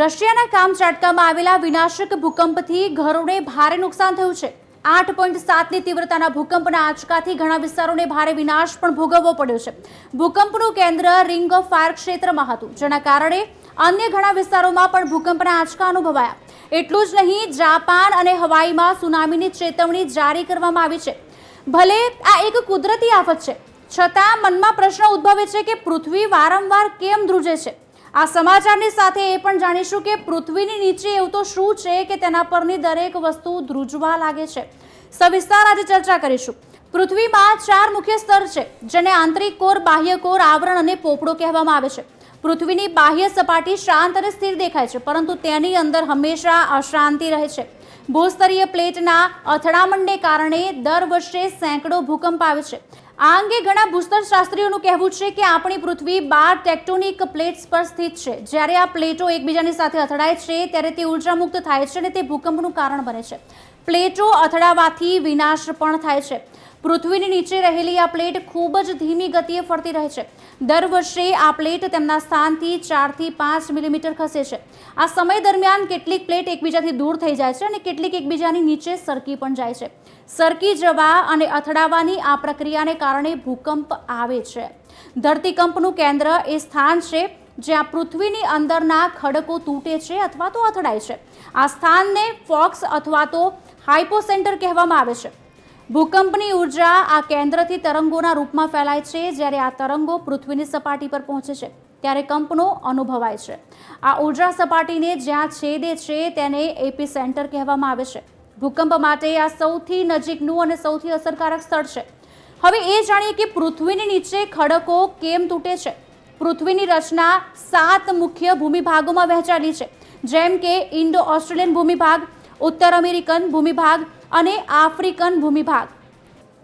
રશિયાના કામચાટકામાં આવેલા વિનાશક ભૂકંપથી ઘરોને ભારે નુકસાન થયું છે. આઠ પોઈન્ટ સાતની તીવ્રતાના ભૂકંપના આંચકાથી ઘણા વિસ્તારોને ભારે વિનાશ પણ ભોગવવો પડ્યો છે. ભૂકંપનું કેન્દ્ર રિંગ ઓફ ફાયર ક્ષેત્રમાં હતું, જેના કારણે અન્ય ઘણા વિસ્તારોમાં પણ ભૂકંપના આંચકા અનુભવાયા. એટલું જ નહીં, જાપાન અને હવાઈમાં સુનામીની ચેતવણી જારી કરવામાં આવી છે. ભલે આ એક કુદરતી આફત છે, છતાં મનમાં પ્રશ્ન ઉદ્ભવે છે કે પૃથ્વી વારંવાર કેમ ધ્રુજે છે? આ સમાચારની સાથે એ પણ જાણીશું કે પૃથ્વીની નીચે એવું તો શું છે કે તેના પરની દરેક વસ્તુ ધ્રુજવા લાગે છે. સવિસ્તાર આજે ચર્ચા કરીશું. પૃથ્વીમાં ચાર મુખ્ય સ્તર છે, જેને આંતરિક કોર, બાહ્ય કોર, આવરણ અને પોપડો કહેવામાં આવે છે. પૃથ્વીની બાહ્ય સપાટી શાંત અને સ્થિર દેખાય છે, પરંતુ તેની અંદર હંમેશા અશાંતિ રહે છે. ભૂસ્તરીય પ્લેટના અથડામણને કારણે દર વર્ષે સેંકડો ભૂકંપ આવે છે. આ અંગે ઘણા ભૂસ્તરશાસ્ત્રીઓનું કહેવું છે કે આપણી પૃથ્વી બાર ટેક્ટોનિક પ્લેટ્સ પર સ્થિત છે. જ્યારે આ પ્લેટો એકબીજાની સાથે અથડાય છે, ત્યારે તે ઊર્જા મુક્ત થાય છે અને તે ભૂકંપનું કારણ બને છે. પ્લેટો અથડાવાથી વિનાશ પણ થાય છે. પૃથ્વીની નીચે રહેલી આ પ્લેટ ખૂબ જ ધીમી ગતિએ ફરતી રહે છે. દર વર્ષે આ પ્લેટ તેમના સ્થાનથી ચારથી પાંચ મિલીમીટર ખસે છે. આ સમય દરમિયાન કેટલીક પ્લેટ એકબીજાથી દૂર થઈ જાય છે અને કેટલીક એકબીજાની નીચે સરકી પણ જાય છે. સરકી જવા અને અથડાવાની આ પ્રક્રિયાને કારણે ભૂકંપ આવે છે. ધરતીકંપનું કેન્દ્ર એ સ્થાન છે જ્યાં પૃથ્વીની અંદરના ખડકો તૂટે છે અથવા તો અથડાય છે. આ સ્થાનને ફોક્સ અથવા તો હાઇપોસેન્ટર કહેવામાં આવે છે. ભૂકંપની ઊર્જા આ કેન્દ્રથી તરંગોના રૂપમાં ફેલાય છે. જ્યારે આ તરંગો પૃથ્વીની સપાટી પર પહોંચે છે, ત્યારે કંપનો અનુભવાય છે. આ ઊર્જા સપાટીને જ્યાં છેદે છે, તેને એપી સેન્ટર કહેવામાં આવે છે. ભૂકંપ માટે આ સૌથી નજીકનું અને સૌથી અસરકારક સ્થળ છે. હવે એ જાણીએ કે પૃથ્વીની નીચે ખડકો કેમ તૂટે છે? પૃથ્વીની રચના સાત મુખ્ય ભૂમિભાગોમાં વહેંચાયેલી છે. જેમ કે ઇન્ડો ઓસ્ટ્રેલિયન ભૂમિભાગ, ઉત્તર અમેરિકન ભૂમિભાગ અને આફ્રિકન ભૂમિભાગ.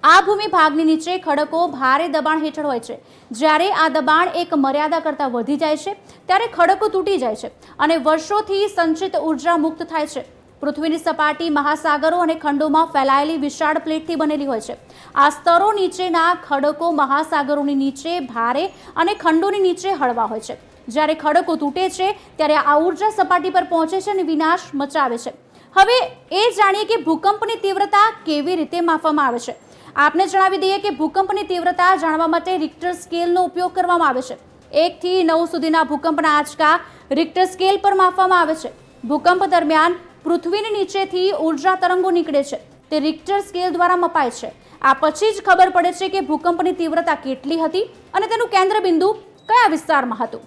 આ ભૂમિભાગની નીચે ખડકો ભારે દબાણ હેઠળ હોય છે. જ્યારે આ દબાણ એક મર્યાદા કરતાં વધી જાય છે, ત્યારે ખડકો તૂટી જાય છે અને વર્ષોથી સંચિત ઊર્જા મુક્ત થાય છે. પૃથ્વીની સપાટી મહાસાગરો અને ખંડોમાં ફેલાયેલી વિશાળ પ્લેટથી બનેલી હોય છે. આ સ્તરો નીચેના ખડકો મહાસાગરોની નીચે ભારે અને ખંડોની નીચે હળવા હોય છે. જ્યારે ખડકો તૂટે છે, ત્યારે આ ઊર્જા સપાટી પર પહોંચે છે અને વિનાશ મચાવે છે. હવે એ જાણીએ કે ભૂકંપની તીવ્રતા કેવી રીતે માપવામાં આવે છે. આપને જણાવી દઈએ કે ભૂકંપની તીવ્રતા જાણવા માટે રિક્ટર સ્કેલનો ઉપયોગ કરવામાં આવે છે. એકથી નવ સુધીના ભૂકંપના આંચકા રિક્ટર સ્કેલ પર માપવામાં આવે છે. ભૂકંપ દરમિયાન પૃથ્વીની નીચેથી ઊર્જા તરંગો નીકળે છે. તે રિક્ટર સ્કેલ દ્વારા મપાય છે. આ પછી જ ખબર પડે છે કે ભૂકંપની તીવ્રતા કેટલી હતી અને તેનું કેન્દ્રબિંદુ કયા વિસ્તારમાં હતું.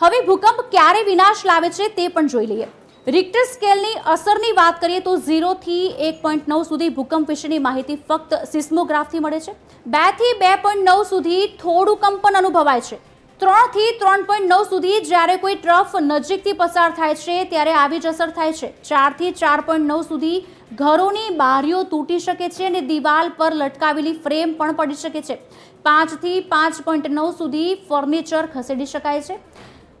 હવે ભૂકંપ ક્યારે વિનાશ લાવે છે તે પણ જોઈ લઈએ. રિક્ટર સ્કેલની અસરની વાત કરીએ તો ઝીરોથી એક પોઈન્ટ નવ સુધી ભૂકંપ વિશેની માહિતી ફક્ત સિસ્મોગ્રાફથી મળે છે. બેથી બે પોઈન્ટ નવ સુધી થોડું કંપન અનુભવાય છે. ત્રણથી ત્રણ પોઈન્ટ નવ સુધી જ્યારે કોઈ ટ્રફ નજીકથી પસાર થાય છે, ત્યારે આવી જ અસર થાય છે. ચારથી ચાર પોઈન્ટ નવ સુધી ઘરોની બારીઓ તૂટી શકે છે અને દિવાલ પર લટકાવેલી ફ્રેમ પણ પડી શકે છે. પાંચથી પાંચ પોઈન્ટ નવ સુધી ફર્નિચર ખસેડી શકાય છે.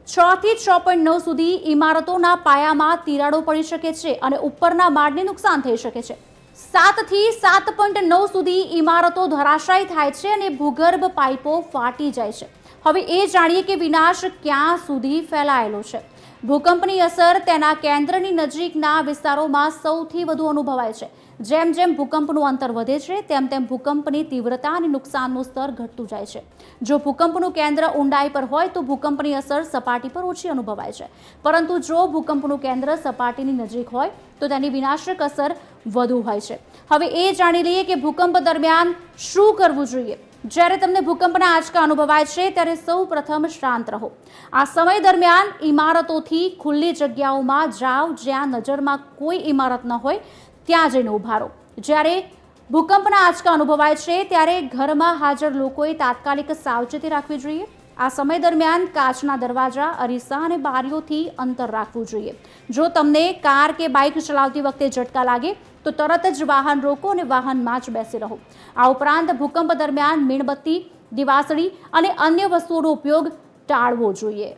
છ થી છ પોઈન્ટ નવ સુધી ઇમારતોના પાયામાં તિરાડો પડી શકે છે અને ઉપરના માળને નુકસાન થઈ શકે છે. સાતથી સાત પોઈન્ટ નવ સુધી ઇમારતો ધરાશાયી થાય છે અને ભૂગર્ભ પાઇપો ફાટી જાય છે. હવે એ જાણીએ કે વિનાશ ક્યાં સુધી ફેલાયેલો છે. ભૂકંપની અસર તેના કેન્દ્રની નજીકના વિસ્તારોમાં સૌથી વધુ અનુભવાય છે. જેમ જેમ ભૂકંપનું અંતર વધે છે, તેમ તેમ ભૂકંપની તીવ્રતા અને નુકસાનનું સ્તર ઘટતું જાય છે. જો ભૂકંપનું કેન્દ્ર ઊંડાઈ પર હોય, તો ભૂકંપની અસર સપાટી પર ઓછી અનુભવાય છે. પરંતુ જો ભૂકંપનું કેન્દ્ર સપાટીની નજીક હોય, તો તેની વિનાશક અસર વધુ હોય છે. હવે એ જાણી લઈએ કે ભૂકંપ દરમિયાન શું કરવું જોઈએ. જ્યારે તમને ભૂકંપના આંચકા અનુભવાય છે, ત્યારે સૌ પ્રથમ શાંત રહો. આ સમય દરમિયાન ઇમારતોથી ખુલ્લી જગ્યાઓમાં જાઓ, જ્યાં નજરમાં કોઈ ઇમારત ન હોય, ત્યાં જઈને ઊભા રહો. જ્યારે ભૂકંપના આંચકા અનુભવાય છે, ત્યારે ઘરમાં હાજર લોકોએ તાત્કાલિક સાવચેતી રાખવી જોઈએ. આ સમય દરમિયાન કાચના દરવાજા, અરીસા અને બારીઓથી અંતર રાખવું જોઈએ. જો તમને કાર કે બાઇક ચલાવતી વખતે ઝટકા લાગે, તો તરત જ વાહન રોકો અને વાહનમાં જ બેસી રહો. આ ઉપરાંત ભૂકંપ દરમિયાન મીણબત્તી, દિવાસળી અને અન્ય વસ્તુઓનો ઉપયોગ ટાળવો જોઈએ.